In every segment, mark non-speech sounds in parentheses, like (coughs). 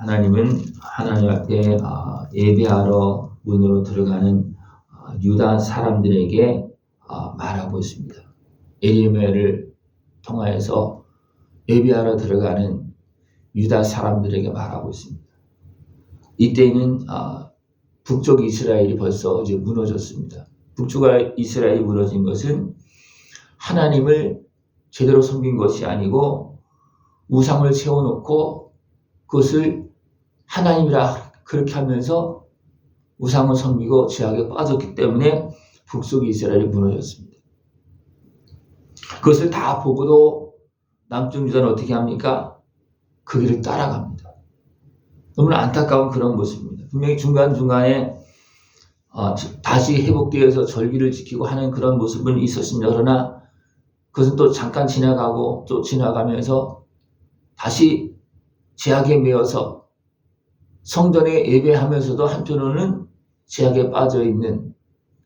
하나님은 하나님 앞에 아, 예배하러 문으로 들어가는 아, 유다 사람들에게 아, 말하고 있습니다. 에리메를 통하여서 예배하러 들어가는 유다 사람들에게 말하고 있습니다. 이때는 아, 북쪽 이스라엘이 벌써 이제 무너졌습니다. 북쪽 이스라엘이 무너진 것은 하나님을 제대로 섬긴 것이 아니고 우상을 세워놓고 그것을 하나님이라 그렇게 하면서 우상을 섬기고 죄악에 빠졌기 때문에 북쪽 이스라엘이 무너졌습니다. 그것을 다 보고도 남쪽 유다는 어떻게 합니까? 그 길을 따라갑니다. 너무나 안타까운 그런 모습입니다. 분명히 중간중간에 어, 다시 회복되어서 절기를 지키고 하는 그런 모습은 있었습니다. 그러나 그것은 또 잠깐 지나가고 또 지나가면서 다시 제약에 매여서 성전에 예배하면서도 한편으로는 제약에 빠져 있는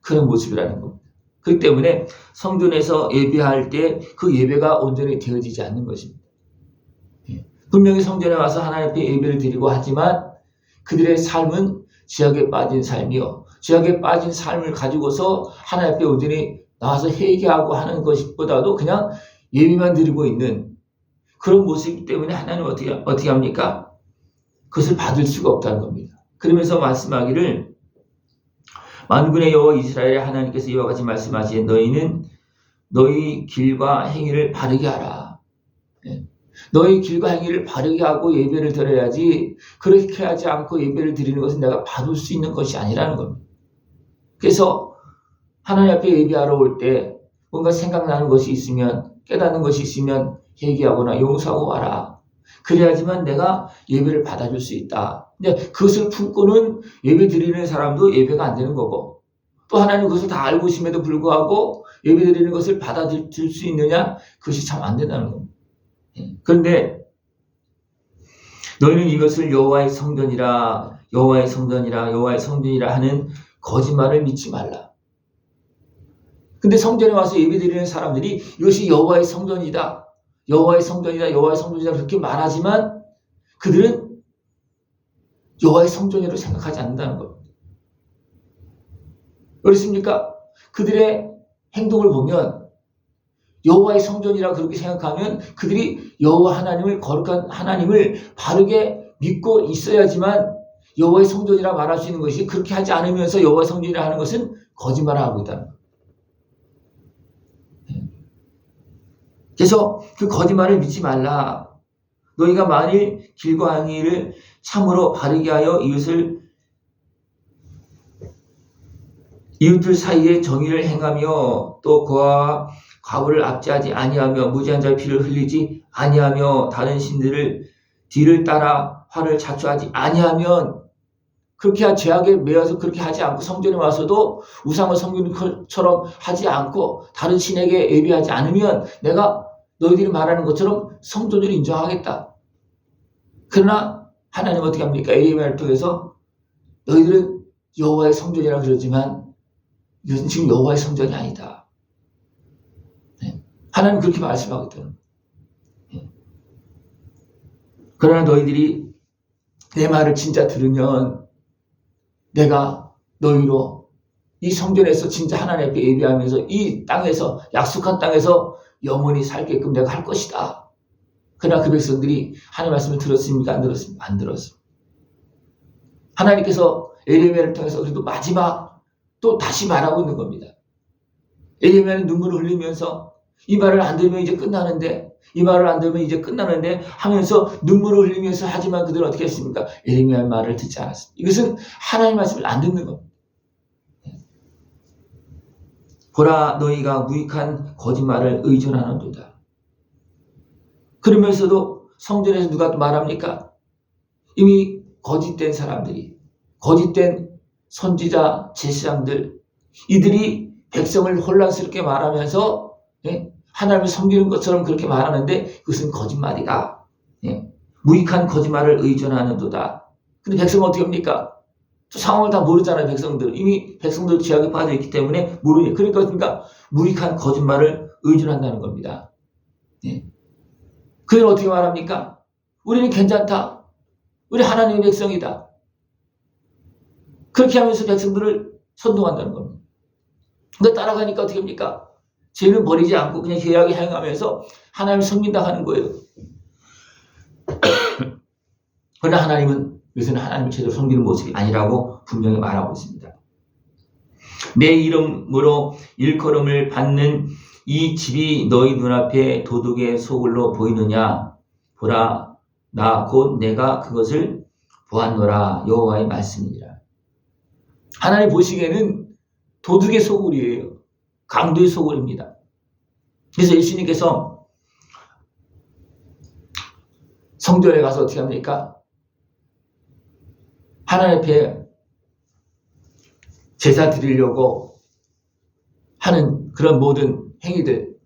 그런 모습이라는 겁니다. 그렇기 때문에 성전에서 예배할 때 그 예배가 온전히 되어지지 않는 것입니다. 예. 분명히 성전에 와서 하나님 앞에 예배를 드리고 하지만 그들의 삶은 지약에 빠진 삶이요. 지약에 빠진 삶을 가지고서 하나님 앞에 온전히 나와서 회개하고 하는 것보다도 그냥 예배만 드리고 있는 그런 모습이기 때문에 하나님 어떻게 어떻게 합니까? 그것을 받을 수가 없다는 겁니다. 그러면서 말씀하기를 만군의 여호와 이스라엘의 하나님께서 이와 같이 말씀하시니 너희는 너희 길과 행위를 바르게 하라. 예. 너희 길과 행위를 바르게 하고 예배를 드려야지 그렇게 하지 않고 예배를 드리는 것은 내가 받을 수 있는 것이 아니라는 겁니다. 그래서 하나님 앞에 예배하러 올 때 뭔가 생각나는 것이 있으면 깨닫는 것이 있으면 회개하거나 용서하고 와라. 그래야지만 내가 예배를 받아줄 수 있다. 근데 그것을 품고는 예배 드리는 사람도 예배가 안 되는 거고 또 하나님 그것을 다 알고 있음에도 불구하고 예배 드리는 것을 받아들일 수 있느냐? 그것이 참 안 된다는 겁니다. 예. 그런데 너희는 이것을 여호와의 성전이라 여호와의 성전이라 여호와의 성전이라 하는 거짓말을 믿지 말라. 근데 성전에 와서 예배드리는 사람들이 이것이 여호와의 성전이다. 여호와의 성전이다. 여호와의 성전이다. 그렇게 말하지만 그들은 여호와의 성전이라고 생각하지 않는다는 겁니다. 그렇습니까? 그들의 행동을 보면 여호와의 성전이라 그렇게 생각하면 그들이 여호와 하나님을 거룩한 하나님을 바르게 믿고 있어야지만 여호와의 성전이라 말할 수 있는 것이 그렇게 하지 않으면서 여호와의 성전이라 하는 것은 거짓말을 하고 있다는 거예요. 그래서 그 거짓말을 믿지 말라. 너희가 만일 길과 행위를 참으로 바르게 하여 이웃을 이웃들 사이에 정의를 행하며 또 그와 과부를 압제하지 아니하며 무지한 자의 피를 흘리지 아니하며 다른 신들을 뒤를 따라 화를 자초하지 아니하면 그렇게 죄악에 매여서 그렇게 하지 않고 성전에 와서도 우상을 섬기는 것처럼 하지 않고 다른 신에게 예배하지 않으면 내가 너희들이 말하는 것처럼 성전을 인정하겠다. 그러나 하나님 어떻게 합니까? 에리메를 통해서 너희들은 여호와의 성전이라 그러지만 이것은 지금 여호와의 성전이 아니다. 네. 하나님 그렇게 있다는 네. 그러나 너희들이 내 말을 진짜 들으면 내가 너희로 이 성전에서 진짜 하나님 앞에 예배하면서 이 땅에서 약속한 땅에서 영원히 살게끔 내가 할 것이다. 그러나 그 백성들이 하나님 말씀을 들었습니까? 안 들었습니까? 안 들었습니다. 하나님께서 에레미야를 통해서 그래도 마지막 또 다시 말하고 있는 겁니다. 에레미야는 눈물을 흘리면서 이 말을 안 들으면 이제 끝나는데 이 말을 안 들으면 이제 끝나는데 하면서 눈물을 흘리면서 하지만 그들은 어떻게 했습니까? 에레미야의 말을 듣지 않았습니다. 이것은 하나님 말씀을 안 듣는 겁니다. 보라 너희가 무익한 거짓말을 의존하는도다. 그러면서도 성전에서 누가 또 말합니까? 이미 거짓된 사람들이 거짓된 선지자 제사장들 이들이 백성을 혼란스럽게 말하면서 예? 하나님을 섬기는 것처럼 그렇게 말하는데 그것은 거짓말이다. 예? 무익한 거짓말을 의존하는도다. 근데 백성은 어떻게 합니까? 상황을 다 모르잖아요, 백성들. 이미 백성들 죄악에 빠져 있기 때문에 모르니. 그러니까, 그러니까, 무익한 거짓말을 의존한다는 겁니다. 예. 그들 어떻게 말합니까? 우리는 괜찮다. 우리 하나님의 백성이다. 그렇게 하면서 백성들을 선동한다는 겁니다. 근데 따라가니까 어떻게 합니까? 죄는 버리지 않고 그냥 죄악에 행하면서 하나님을 섬긴다 하는 거예요. (coughs) 그러나 하나님은 요새는 하나님을 제대로 섬기는 모습이 아니라고 분명히 말하고 있습니다. 내 이름으로 일컬음을 받는 이 집이 너희 눈앞에 도둑의 소굴로 보이느냐? 보라, 나 곧 내가 그것을 보았노라 여호와의 말씀이니라. 하나님 보시기에는 도둑의 소굴이에요. 강도의 소굴입니다. 그래서 예수님께서 성전에 가서 어떻게 합니까? 하나님 앞에 제사 드리려고 하는 그런 모든 행위들,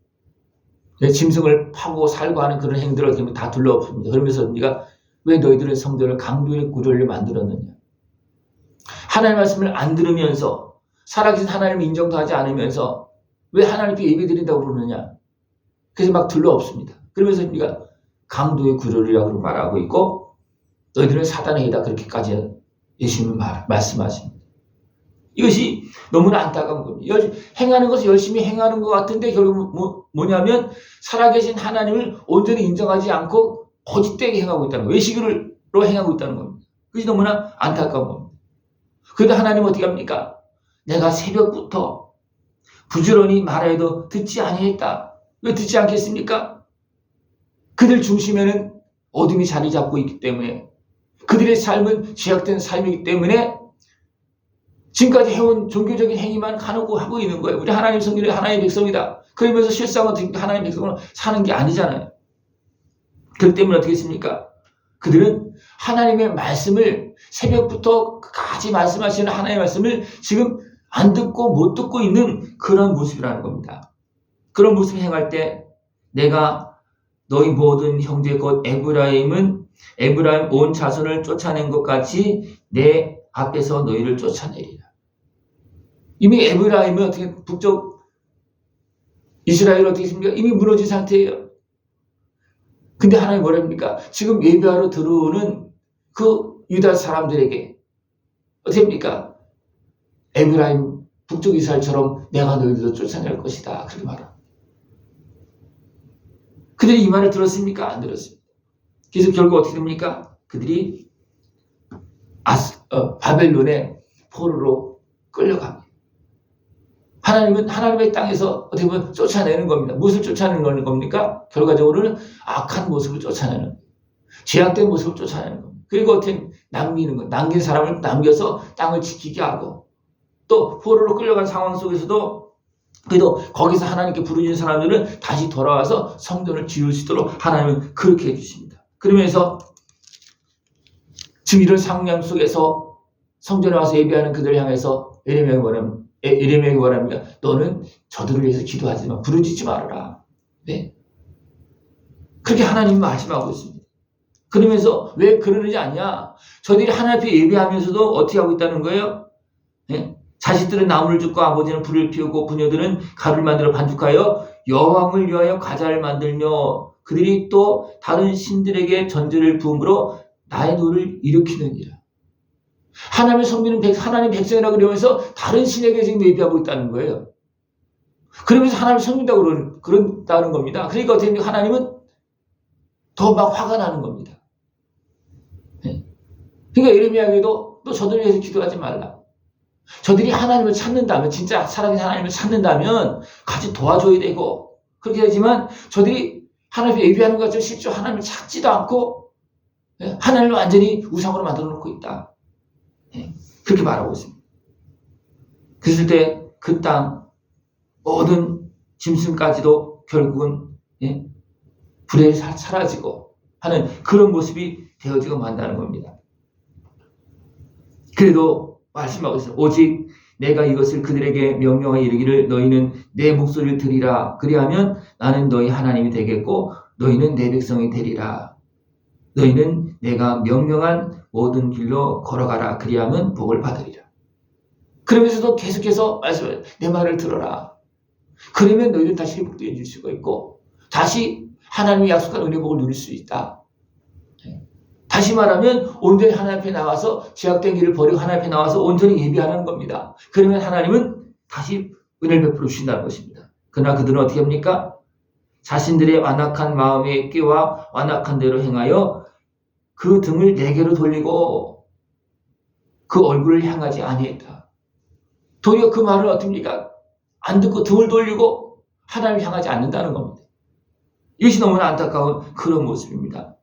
내 짐승을 파고 살고 하는 그런 행들을 어떻게 다 둘러엎습니다. 그러면서 우리가 왜 너희들은 성전을 강도의 구를 만들었느냐? 하나님 말씀을 안 들으면서 살아계신 하나님을 인정도 하지 않으면서 왜 하나님께 예배 드린다고 그러느냐? 그래서 막 둘러엎습니다. 그러면서 우리가 강도의 구별이라고 말하고 있고 너희들은 사단의 해다 그렇게까지 예수님은 말, 말씀하십니다. 이것이 너무나 안타까운 겁니다. 열- 행하는 것을 열심히 행하는 것 같은데 결국 뭐, 뭐냐면 살아계신 하나님을 온전히 인정하지 않고 거짓되게 행하고 있다는 거예요. 외식으로 행하고 있다는 겁니다. 그것이 너무나 안타까운 겁니다. 그런데 하나님은 어떻게 합니까? 내가 새벽부터 부지런히 말해도 듣지 아니했다. 왜 듣지 않겠습니까? 그들 중심에는 어둠이 자리 잡고 있기 때문에 그들의 삶은 죄악된 삶이기 때문에 지금까지 해온 종교적인 행위만 가누고 하고 있는 거예요. 우리 하나님 성전이 하나님의 백성이다. 그러면서 실상은 하나님의 백성으로 사는 게 아니잖아요. 그렇기 때문에 어떻게 했습니까? 그들은 하나님의 말씀을 새벽부터 끝까지 말씀하시는 하나님의 말씀을 지금 안 듣고 못 듣고 있는 그런 모습이라는 겁니다. 그런 모습을 행할 때 내가 너희 모든 형제 곧 에브라임은 에브라임 온 자손을 쫓아낸 것 같이 내 앞에서 너희를 쫓아내리라. 이미 에브라임은 어떻게 북쪽 이스라엘 어떻게 있습니까? 이미 무너진 상태예요. 근데 하나님 뭐라 합니까? 지금 예배하러 들어오는 그 유다 사람들에게 어떻게 합니까? 에브라임 북쪽 이스라엘처럼 내가 너희들도 쫓아낼 것이다. 그렇게 말합니다. 그들이 이 말을 들었습니까? 안 들었습니다. 그래서 결국 어떻게 됩니까? 그들이 아스, 어, 바벨론의 포로로 끌려갑니다. 하나님은 하나님의 땅에서 어떻게 보면 쫓아내는 겁니다. 무엇을 쫓아내는 겁니까? 결과적으로는 악한 모습을 쫓아내는, 죄악된 모습을 쫓아내는 겁니다. 그리고 어떻게 남기는 거, 남긴 사람을 남겨서 땅을 지키게 하고, 또 포로로 끌려간 상황 속에서도 그래도 거기서 하나님께 부르짖는 사람들은 다시 돌아와서 성전을 지을 수 있도록 하나님은 그렇게 해주십니다. 그러면서 이런 상황 속에서 성전에 와서 예배하는 그들을 향해서 예레미야가 뭐냐면 예레미야가 뭐랍니까? 너는 저들을 위해서 기도하지만 부르짖지 말아라. 네. 그렇게 하나님은 말씀하고 있습니다. 그러면서 왜 그러느지 않냐? 저들이 하나님 앞에 예배하면서도 어떻게 하고 있다는 거예요? 네? 자식들은 나무를 줍고 아버지는 불을 피우고 부녀들은 가루를 만들어 반죽하여 여왕을 위하여 과자를 만들며 그들이 또 다른 신들에게 전제를 부음으로 나의 노를 일으키느니라. 하나님을 섬기는 백, 하나님 백성이라고 그러면서 다른 신에게 지금 예배하고 있다는 거예요. 그러면서 하나님을 섬긴다고 그런, 그런다는 겁니다. 그러니까 어떻게 됩니까? 하나님은 더 막 화가 나는 겁니다. 네. 그러니까 예레미야에게도 너 저들 위해서 기도하지 말라. 저들이 하나님을 찾는다면, 진짜 살아계신 하나님을 찾는다면 같이 도와줘야 되고, 그렇게 되지만 저들이 하나님을 예배하는 것처럼 실제 하나님을 찾지도 않고, 예, 하나님을 완전히 우상으로 만들어 놓고 있다. 예, 그렇게 말하고 있습니다. 그랬을 때 그 땅, 모든 짐승까지도 결국은, 예, 불에 사- 사라지고 하는 그런 모습이 되어지고 만다는 겁니다. 그래도 말씀하고 있어요. 오직 내가 이것을 그들에게 명령하여 이르기를 너희는 내 목소리를 들으라. 그리하면 나는 너희 하나님이 되겠고 너희는 내 백성이 되리라. 너희는 내가 명령한 모든 길로 걸어가라. 그리하면 복을 받으리라. 그러면서도 계속해서 말씀을 내 말을 들어라. 그러면 너희는 다시 회복되어 줄 수가 있고 다시 하나님의 약속한 은혜 복을 누릴 수 있다. 네. 다시 말하면 온전히 하나님 앞에 나와서 제약된 길을 버리고 하나님 앞에 나와서 온전히 예비하는 겁니다. 그러면 하나님은 다시 은혜를 베풀어 주신다는 것입니다. 그러나 그들은 어떻게 합니까? 자신들의 완악한 마음의 깨와 완악한 대로 행하여 그 등을 내게로 돌리고 그 얼굴을 향하지 아니했다. 도리어 그 말을 어떻습니까? 안 듣고 등을 돌리고 하나님을 향하지 않는다는 겁니다. 이것이 너무나 안타까운 그런 모습입니다.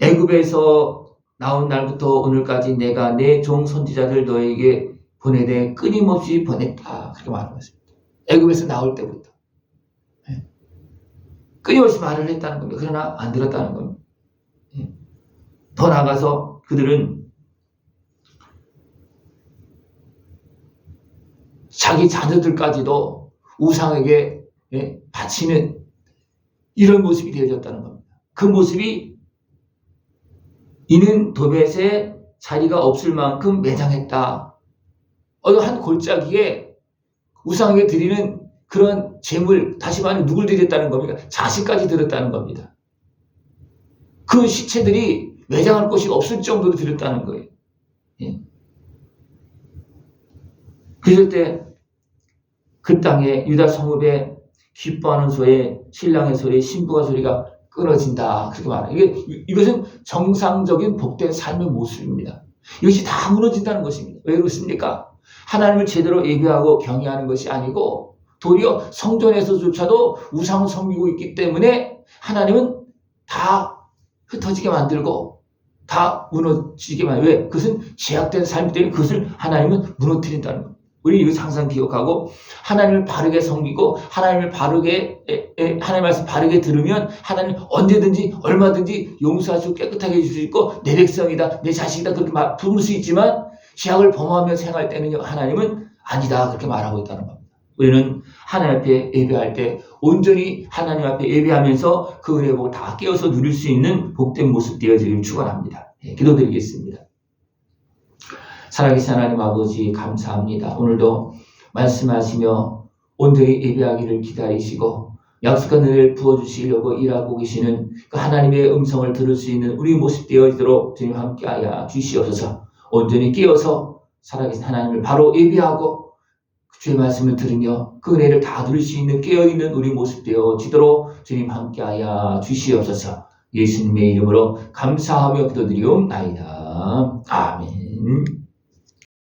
애굽에서 나온 날부터 오늘까지 내가 내 종 선지자들 너에게 보내되 끊임없이 보냈다. 그렇게 말하고 있습니다. 애굽에서 나올 때부터. 예. 끊임없이 말을 했다는 겁니다. 그러나 안 들었다는 겁니다. 예. 더 나아가서 그들은 자기 자녀들까지도 우상에게 예, 바치는 이런 모습이 되어졌다는 겁니다. 그 모습이 이는 도벳의 자리가 없을 만큼 매장했다. 어느 한 골짜기에 우상에게 드리는 그런 재물, 다시 말하면 누굴 드렸다는 겁니까? 자식까지 드렸다는 겁니다. 그 시체들이 매장할 곳이 없을 정도로 드렸다는 거예요. 예. 그럴 때 그 땅에 유다 성읍에 기뻐하는 소리, 신랑의 소리, 신부가 소리가 끊어진다. 그렇게 말해요. 이게, 이것은 정상적인 복된 삶의 모습입니다. 이것이 다 무너진다는 것입니다. 왜 그렇습니까? 하나님을 제대로 예배하고 경외하는 것이 아니고 도리어 성전에서조차도 우상을 섬기고 있기 때문에 하나님은 다 흩어지게 만들고 다 무너지게 만들고 왜? 그것은 제약된 삶이 때문에 그것을 하나님은 무너뜨린다는 겁니다. 우리 이거 항상 기억하고 하나님을 바르게 섬기고 하나님을 바르게 하나님 말씀 바르게 들으면 하나님 언제든지 얼마든지 용서하시고 깨끗하게 해줄 수 있고 내 백성이다 내 자식이다 그렇게 말, 부를 수 있지만 죄악을 범하며 생활 때는 하나님은 아니다 그렇게 말하고 있다는 겁니다. 우리는 하나님 앞에 예배할 때 온전히 하나님 앞에 예배하면서 그 은혜 복을 다 깨어서 누릴 수 있는 복된 모습 되어지기를 축원합니다. 예, 기도드리겠습니다. 살아계신 하나님 아버지 감사합니다. 오늘도 말씀하시며 온전히 예배하기를 기다리시고 약속한 은혜를 부어주시려고 일하고 계시는 그 하나님의 음성을 들을 수 있는 우리 모습 되어지도록 주님 함께하여 주시옵소서 온전히 깨어서 살아계신 하나님을 바로 예배하고 주의 말씀을 들으며 그 은혜를 다 누릴 수 있는 깨어있는 우리 모습 되어지도록 주님 함께하여 주시옵소서 예수님의 이름으로 감사하며 기도드리옵나이다. 아멘